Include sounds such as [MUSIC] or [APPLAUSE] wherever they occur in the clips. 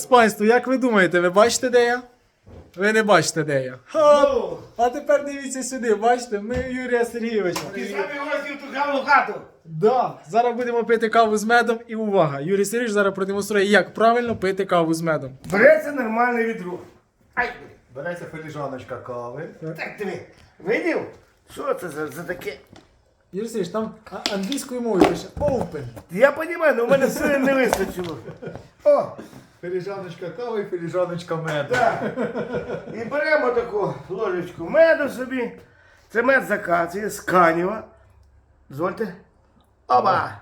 Експанство, як ви думаєте, ви бачите, де я? Ви не бачите, де я. Ха! Ну, А тепер дивіться сюди, бачите, ми Юрія Сергійовича. ти самі гості в ту саму хату. Да, зараз будемо пити каву з медом і увага. Юрій Сергійович зараз продемонструє, як правильно пити каву з медом. Береться нормальне відро. Ай, Береться філіжаночка кави. так диви. Видів? Що це за, за таке? Юрій Сергійович, там а- англійською мовою пише open. Я розумію, але у мене сили не вистачило. О, Філіжаночка кави і філіжаночка меду. так. І беремо таку ложечку меду собі. Це мед з акації, з каніва. Дозвольте. Оба!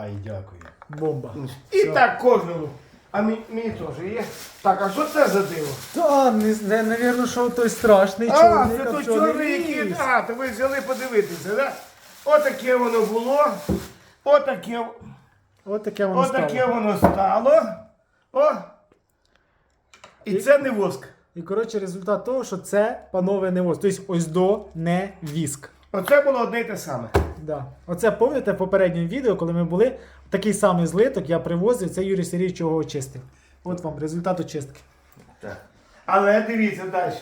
Ай, дякую. Бомба. І так кожному. А мені, мені теж є. Так, а що це за диво? Та, не, не, навірно, що той страшний А, це той копчений чорний, який. ліс. А, то ви взяли подивитися, так? Отаке воно було. Отаке. От таке воно Отаке стало. воно стало. О. І це не воск. І коротше, результат того, що це, панове, не воск. Тобто ось до не віск. Оце було одне й те саме. Да. Оце пам'ятаєте в попередньому відео, коли ми були, такий самий злиток я привозив, це Юрій Сергійович його очистив. От вам результат очистки. Так. Але дивіться далі.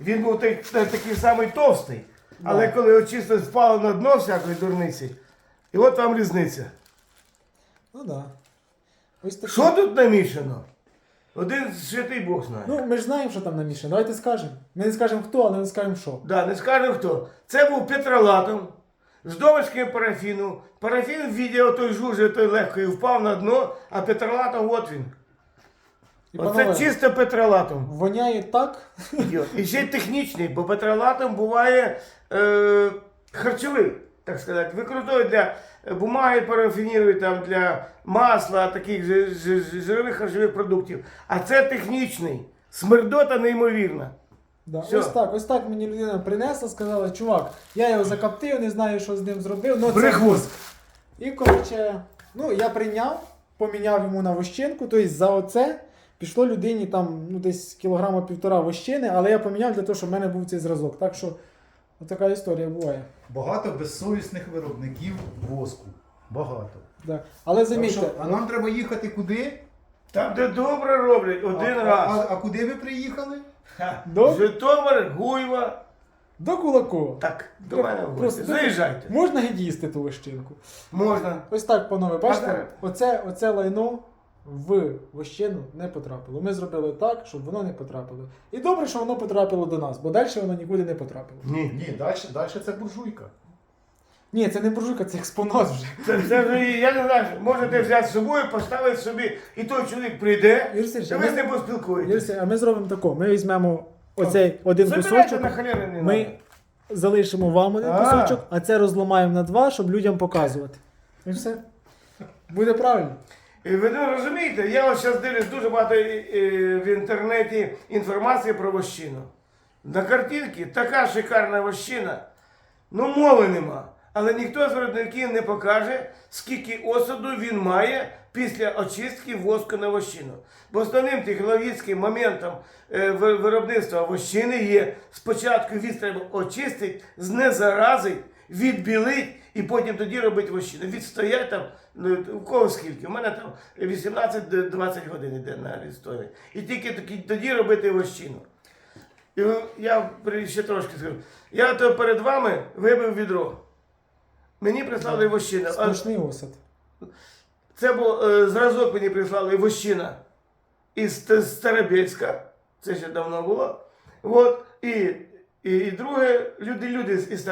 Він був так- та- такий самий товстий. Але коли очисто впало на дно всякої дурниці, і от вам різниця. Ну да. Ось таке. Що тут намішано? Один святий Бог знає. Ну, ми ж знаємо, що там намішано. Давайте скажемо. Ми не скажемо хто, але ми скажемо що. Да, не скажу хто. Це був петролатом з домишкою парафіну. Парафін в відео той жужи, той легкий впав на дно, а петролатом от він. І, Оце панове, чисто петролатом. воняє так. Йо. І ще й технічний, бо петролатом буває е, харчовий, так сказати. Використовують для бумаги, парафінірують там для масла, таких жи- жи- жи- жирових харчових продуктів. А це технічний. Смердота неймовірна. Да. Ось так, ось так мені людина принесла, сказала, чувак, я його закоптив, не знаю, що з ним зробив. Ну, це. І коротше, ну я прийняв, поміняв йому на вощинку, тобто за оце пішло людині там ну, десь кілограма півтора вощини, але я поміняв для того, щоб в мене був цей зразок. Так що така історія буває. Багато безсовісних виробників воску. Багато. Да. Але Так замітьте, що, а нам треба їхати куди? Там, де добре роблять, один а, раз. А, а куди ви приїхали? Ха. До? Житомир, Гуйва. до Кулакова. Так, до мене в просто- гості. Заїжджайте. Можна геть їсти ту вощинку? Можна. Ось так, панове, бачите, Ага. оце, оце лайно в вощину не потрапило. Ми зробили так, щоб воно не потрапило. І добре, що воно потрапило до нас, бо далі воно нікуди не потрапило. Ні. Ні, далі, далі це буржуйка. Ні, це не буржуйка, це експонат вже. Це, це вже, я не знаю, можете взяти з собою, поставити собі, і той чоловік прийде, Юрій Сергійович, і а ви з ним Юрій поспілкуєтесь. Сергійович, а ми зробимо тако. Ми візьмемо оцей один Забирайте кусочок, на халери не ми надо. залишимо вам один А. кусочок, а це розламаємо на два, щоб людям показувати. І все. Буде правильно. І ви розумієте, я ось зараз дивлюсь дуже багато е, е, в інтернеті інформації про вощину. На картинці така шикарна вощина, ну мови нема. Але ніхто з виробників не покаже, скільки осаду він має після очистки воску на вощину. Бо основним технологічним моментом е, виробництва вощини є спочатку від треба очистити, знезаразить, відбілить і потім тоді робити вощину. Відстоять там, ну, у кого скільки? У мене там 18-20 годин йде на відстояння. І тільки тоді- робити вощину. І я ще трошки скажу. Я то перед вами вибив відро. Мені прислали вощину. А Смачний осад. Це був е, зразок мені прислали вощина із Старобільська. Це ще давно було. От, і, і, і друге, люди, люди з- із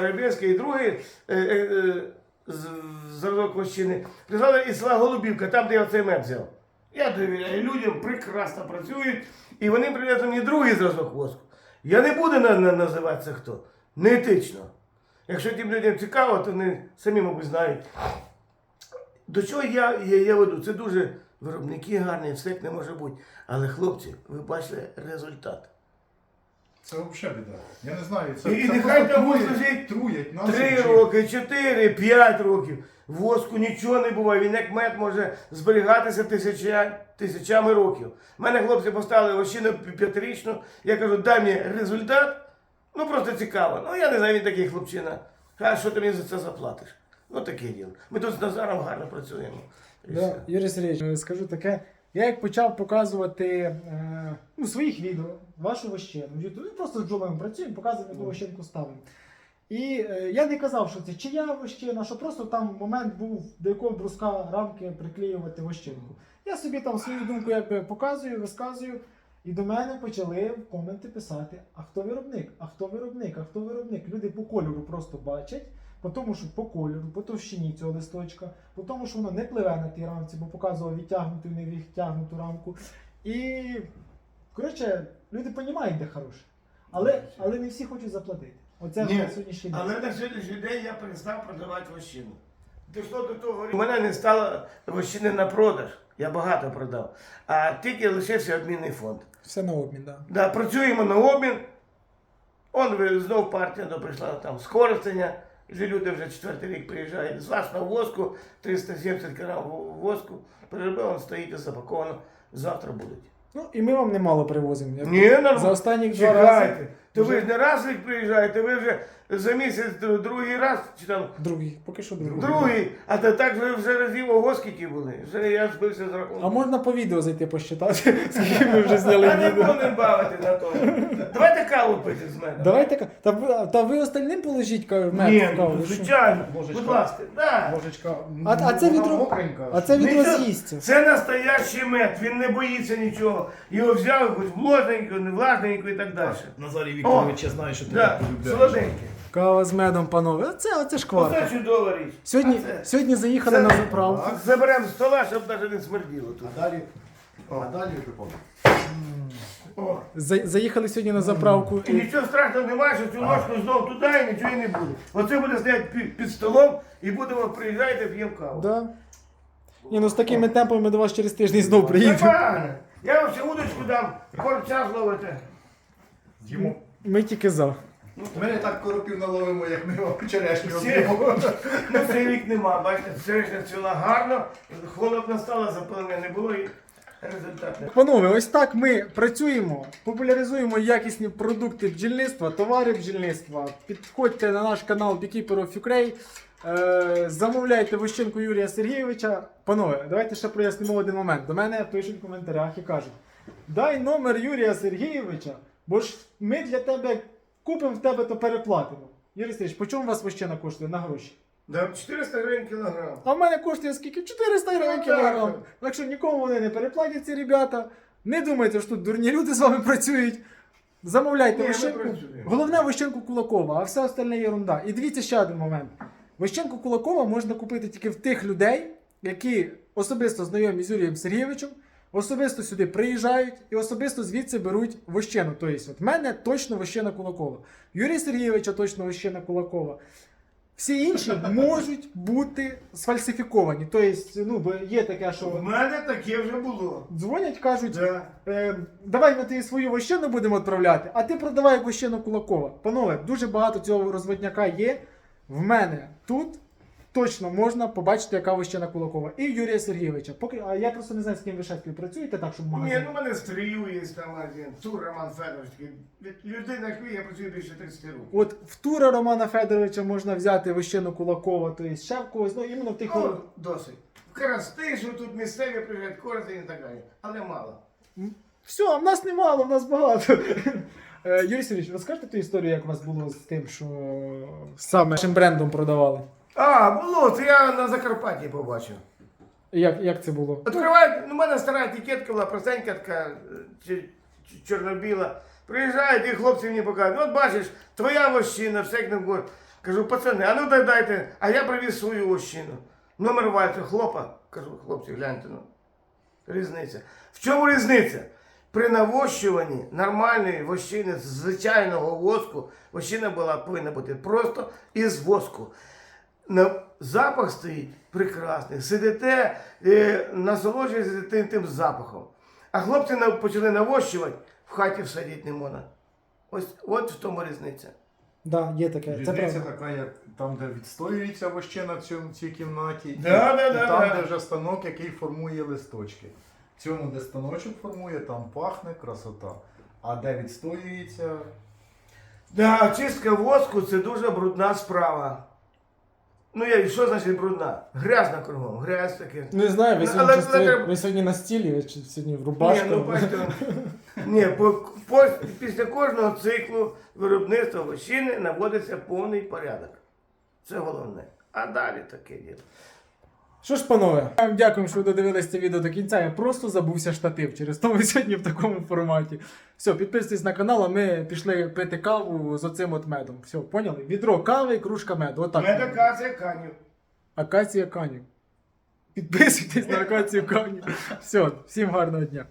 і друге е, е, е, з- вощини прислали із села Голубівка, там, де я цей мед взяв. Я довіряю людям, прекрасно працюють, і вони привезли мені другий зразок воску. Я не буду на, на, називати це хто. Неетично. Якщо тим людям цікаво, то вони самі, мабуть, знають. До чого я, я, я веду? Це дуже виробники гарні, все не може бути. Але хлопці, ви бачите результат. Це взагалі біда. Я не знаю. Це, І- це нехай просто там труять, лежить нас. Три роки, чотири, п'ять років. Воску нічого не буває. Він як мед може зберігатися тисяча, тисячами років. У мене хлопці поставили вощину п'ятирічну. Я кажу, дай мені результат. Ну просто цікаво. Ну я не знаю, він такий хлопчина. А що ти мені за це заплатиш? Ну таке діло. Ми тут з Назаром гарно працюємо. І Да. Юрій Сергійович, скажу таке. Я як почав показувати е, ну, своїх відео, вашу вощину, ну, просто з бджолами працюємо, показуємо, яку вощинку ставимо. І е, я не казав, що це чия вощина, що просто там момент був, до якого бруска рамки приклеювати вощинку. Я собі там свою думку якби показую, розказую. І до мене почали в коменти писати: а хто виробник? А хто виробник? А хто виробник? Люди по кольору просто бачать, по тому, що по кольору, по товщині цього листочка, по тому, що воно не пливе на тій рамці, бо показував відтягнуту і не відтягнуту рамку. І коротше, люди розуміють, де хороше. Але, але не всі хочуть заплатити. Оце Ні, на сьогоднішній день. Але на сьогоднішній день я перестав продавати вощину. Дійшло до того, у мене не стало вощини на продаж, я багато продав, а тільки лишився обмінний фонд. Все на обмін, так. Да, працюємо на обмін. Он ви- знов партія до прийшла там з. І люди вже четвертий рік приїжджають з власного воску, 370 кг воску. Переробив, він стоїть і запаковано. Завтра будуть. Ну і ми вам немало привозимо. Ні. За останні два рази. Чекайте. То ви ж не раз рік приїжджаєте, ви вже за місяць другий раз чи там Другий, поки що другий. другий, а то так ви вже разів ого скільки були. Вже я збився з рахунку. А можна по відео зайти посчитати, [LAUGHS] скільки ми вже А зняли не відео. будемо бавити на то. Давайте каву пити з мене. Давайте ка- та ви, та ви остальним положіть ка- мед Ні, в каву. ну, що? звичайно. Ложечка. Будь ласка, да. Ложечка. А- а це вона відро- мокренька. А це відро Нічого. з'їсться. Це настоящий мед, він не боїться нічого. Його взяв якусь влажненько, не влажненько і так далі. Назарій Вікторович, я знаю, що ти Да, полюбляєш. Кава з медом, панове. Оце, оце шкварка. Оце чудова річ. Сьогодні, А це- сьогодні заїхали це- на заправку. Так, Заберемо з стола, щоб навіть не смерділо тут. А далі. А далі. О. За- заїхали сьогодні на заправку. І І, нічого страшного немає, що цю ложку знову туди і нічого і не буде. Оце буде стояти під, під столом і будемо приїжджати, п'ємо каву. да. Ні, ну з такими темпами ми до вас через тиждень знову приїдемо. Нормально. Я вам ще удочку дам, корча зловите. З'їмо. Ми тільки за. Ми не так коропів наловимо, як ми черешню Всі. об'ємо. Ну, цей рік нема, бачите, черешня цвіла гарно, холодно стало, запалення не було і результат не. Панове, ось так ми працюємо, популяризуємо якісні продукти бджільництва, товари бджільництва. Підходьте на наш канал Beekeeper of Ukraine, е, замовляйте вощенку Юрія Сергійовича. Панове, давайте ще прояснимо один момент. До мене пишуть в коментарях і кажуть: дай номер Юрія Сергійовича, бо ж ми для тебе купимо в тебе, то переплатимо. Юрій Сергійович, по чому у вас вощена коштує на гроші? Да, 400 гривень кілограм. А в мене коштує скільки? 400 гривень Ну, кілограм. так. Так що нікому вони не переплатять ці ребята. Не думайте, що тут дурні люди з вами працюють. Замовляйте ми працюємо. Головне вощенку Кулакова, а все остальне ерунда. І дивіться ще один момент. Вощенку Кулакова можна купити тільки в тих людей, які особисто знайомі з Юрієм Сергійовичем, особисто сюди приїжджають і особисто звідси беруть вощену. Тобто, от в мене точно вощена Кулакова. Юрія Сергійовича точно вощена Кулакова. Всі інші [LAUGHS] можуть бути сфальсифіковані. Тобто, ну, бо є таке, У мене таке вже було. дзвонять, кажуть, Да. е, давай ми тобі свою вощену будемо відправляти, а ти продавай вощену Кулакова. Панове, дуже багато цього розводняка є. В мене тут точно можна побачити, яка вощена Кулакова. І Юрія Сергійовича. Поки, а я просто не знаю, з ким ви ще співпрацюєте, так, щоб в Ні, магазині. ну мене стрію є там один, Тур Роман Федорович. такий. Людина, ви, я працюю більше 30 років. От в Тура Романа Федоровича можна взяти вощену Кулакова, тобто ще в когось, ну іменно в тих. Ну, досить. В Карастишу тут місцеві приїжджають, коротко і так далі. Але мало. Все, а в нас немало, в нас багато. [LAUGHS] Е, Юрій Сергійович, розкажете ту історію, як у вас було з тим, що саме нашим брендом продавали? А, було, це я на Закарпатті побачив. Як, як це було? Відкривають, ну, у мене стара етикетка була, простенька така, е, чи- чи- чорно-біла. Приїжджають і хлопці мені показують, от бачиш, твоя вощина, все як не було. Кажу, пацани, а ну дай дайте, а я привіз свою вощину. Номер вальцю, хлопа. Кажу, хлопці, гляньте, ну. Різниця. В чому різниця? При навощуванні нормальної вощини з звичайного воску, вощина була, повинна бути просто із воску. На, запах стоїть прекрасний. Сидите, е, насолоджуєтеся тим, тим запахом. А хлопці на- почали навощувати, в хаті всадити не можна. Ось от в тому різниця. Да, є таке. Це Різниця правда. така, як там, де відстоюється вощина в цьому- цій кімнаті, Да, і, да, і да, там, да. де вже станок, який формує листочки. В цьому, де станочок формує, там пахне красота. А де відстоюється, Да, чистка воску це дуже брудна справа. Ну я що значить брудна? Грязна кругом, грязь таке. Не знаю, ви Ну, сьогодні, але- чисто- але ви сьогодні на стілі, ви чи сьогодні в Ні, рубашках. ну бачите, [LAUGHS] ні, по, по, після кожного циклу виробництва вощини наводиться повний порядок. Це головне. А далі таке діло. Що ж, панове, я вам дякую, що ви додивились це відео до кінця. Я просто забувся штатив. Через то ми сьогодні в такому форматі. Все, підписуйтесь на канал, а ми пішли пити каву з оцим от медом. Все, поняли? Відро кави, кружка меду. Отак. Медикація канів. Акація канів. Підписуйтесь на акацію канів. Все, всім гарного дня.